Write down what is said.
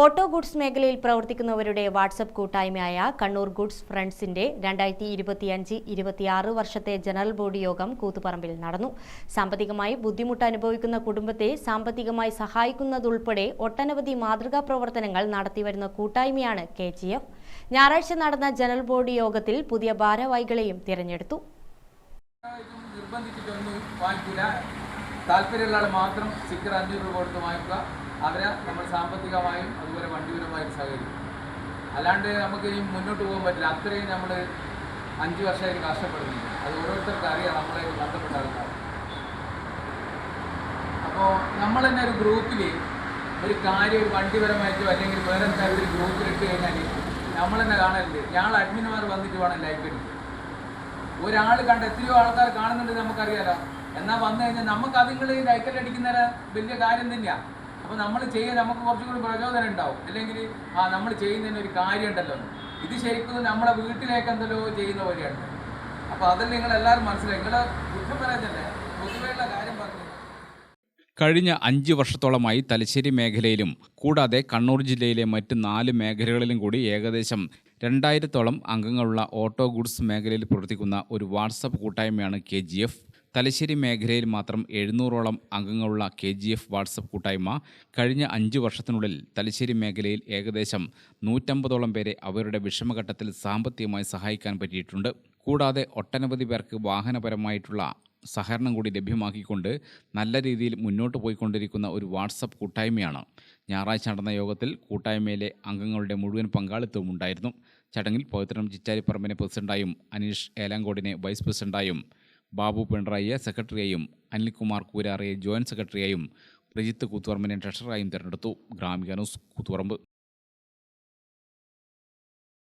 Auto goods മേഖലയിൽ പ്രവർത്തിക്കുന്നവരുടെ WhatsApp കൂട്ടായ്മയായ Kannur goods ഫ്രണ്ട്സിന്റെ രണ്ടായിരത്തി ഇരുപത്തിയഞ്ച് ഇരുപത്തിയാറ് വർഷത്തെ ജനറൽ ബോഡി യോഗം കൂത്തുപറമ്പിൽ നടന്നു. സാമ്പത്തികമായി ബുദ്ധിമുട്ട് അനുഭവിക്കുന്ന കുടുംബത്തെ സാമ്പത്തികമായി സഹായിക്കുന്നതുൾപ്പെടെ ഒട്ടനവധി മാതൃകാ പ്രവർത്തനങ്ങൾ നടത്തിവരുന്ന കൂട്ടായ്മയാണ് കെ ജി എഫ്. ഞായറാഴ്ച നടന്ന ജനറൽ ബോഡി യോഗത്തിൽ പുതിയ ഭാരവാഹികളെയും തിരഞ്ഞെടുത്തു. താല്പര്യമുള്ള ആൾ മാത്രം സ്റ്റിക്കർ അഞ്ഞൂറ് രൂപ കൊടുത്ത് വാങ്ങിക്കുക. അവരെ നമ്മൾ സാമ്പത്തികമായും അതുപോലെ വണ്ടിപരമായും സഹകരിക്കും. അല്ലാണ്ട് നമുക്ക് ഇനി മുന്നോട്ട് പോകാൻ പറ്റില്ല. അത്രയും നമ്മൾ അഞ്ച് വർഷമായിട്ട് കഷ്ടപ്പെടുന്നുണ്ട്. അത് ഓരോരുത്തർക്കും അറിയാം. നമ്മളെ ബന്ധപ്പെട്ട ആൾക്കാർ. അപ്പോൾ നമ്മൾ തന്നെ ഒരു ഗ്രൂപ്പിൽ ഒരു കാര്യം ഒരു വണ്ടിപരമായിട്ടോ അല്ലെങ്കിൽ വേറെ എന്തായാലും ഒരു ഗ്രൂപ്പിൽ ഇട്ട് കഴിഞ്ഞാൽ നമ്മൾ തന്നെ കാണലുണ്ട്. ഞങ്ങൾ അഡ്മിന്മാർ വന്നിട്ട് വേണം ലൈബ്രറി ഒരാൾ കണ്ട് എത്രയോ ആൾക്കാർ കാണുന്നുണ്ട് നമുക്കറിയാലോ. എന്നാൽ വന്നു കഴിഞ്ഞാൽ നമുക്ക് അതുങ്ങളിൽ ലൈക്കൽ അടിക്കുന്ന വലിയ കാര്യം തന്നെയാണ് അപ്പോൾ നമ്മൾ ചെയ്യാൻ നമുക്ക് കുറച്ചും കൂടി പ്രചോദനം ഉണ്ടാവും. അല്ലെങ്കിൽ ആ നമ്മൾ ചെയ്യുന്നതിന് ഒരു കാര്യം ഉണ്ടല്ലോ ഇത് ശരിക്കും നമ്മളെ വീട്ടിലേക്ക് എന്തല്ലോ ചെയ്യുന്ന പോലെയാണ്. അപ്പോൾ അതിൽ നിങ്ങൾ എല്ലാവരും മനസ്സിലായി. നിങ്ങൾ കുറ്റം പൊതുവെ കഴിഞ്ഞ അഞ്ച് വർഷത്തോളമായി തലശ്ശേരി മേഖലയിലും കൂടാതെ കണ്ണൂർ ജില്ലയിലെ മറ്റ് നാല് മേഖലകളിലും കൂടി ഏകദേശം രണ്ടായിരത്തോളം അംഗങ്ങളുള്ള ഓട്ടോ ഗുഡ്സ് മേഖലയിൽ പ്രവർത്തിക്കുന്ന ഒരു വാട്സപ്പ് കൂട്ടായ്മയാണ് കെ ജി എഫ്. തലശ്ശേരി മേഖലയിൽ മാത്രം എഴുന്നൂറോളം അംഗങ്ങളുള്ള കെ ജി എഫ് വാട്സപ്പ് കൂട്ടായ്മ കഴിഞ്ഞ അഞ്ച് വർഷത്തിനുള്ളിൽ തലശ്ശേരി മേഖലയിൽ ഏകദേശം നൂറ്റമ്പതോളം പേരെ അവരുടെ വിഷമഘട്ടത്തിൽ സാമ്പത്തികമായി സഹായിക്കാൻ പറ്റിയിട്ടുണ്ട്. കൂടാതെ ഒട്ടനവധി പേർക്ക് വാഹനപരമായിട്ടുള്ള സഹകരണം കൂടി ലഭ്യമാക്കിക്കൊണ്ട് നല്ല രീതിയിൽ മുന്നോട്ട് പോയിക്കൊണ്ടിരിക്കുന്ന ഒരു വാട്സപ്പ് കൂട്ടായ്മയാണ്. ഞായറാഴ്ച നടന്ന യോഗത്തിൽ കൂട്ടായ്മയിലെ അംഗങ്ങളുടെ മുഴുവൻ പങ്കാളിത്തവും ഉണ്ടായിരുന്നു. ചടങ്ങിൽ പവിത്രം ചിറ്റാരിപ്പറമ്പിനെ പ്രസിഡന്റായും അനീഷ് ഏലാങ്കോടിനെ വൈസ് പ്രസിഡന്റായും ബാബു പിണറായിയെ സെക്രട്ടറിയായും അനിൽകുമാർ കൂരാറയെ ജോയിന്റ് സെക്രട്ടറിയായും പ്രജിത്ത് കൂത്തുപറമ്പിനെ ട്രഷററായും തിരഞ്ഞെടുത്തു. ഗ്രാമിക ന്യൂസ് കൂത്തുപറമ്പ്.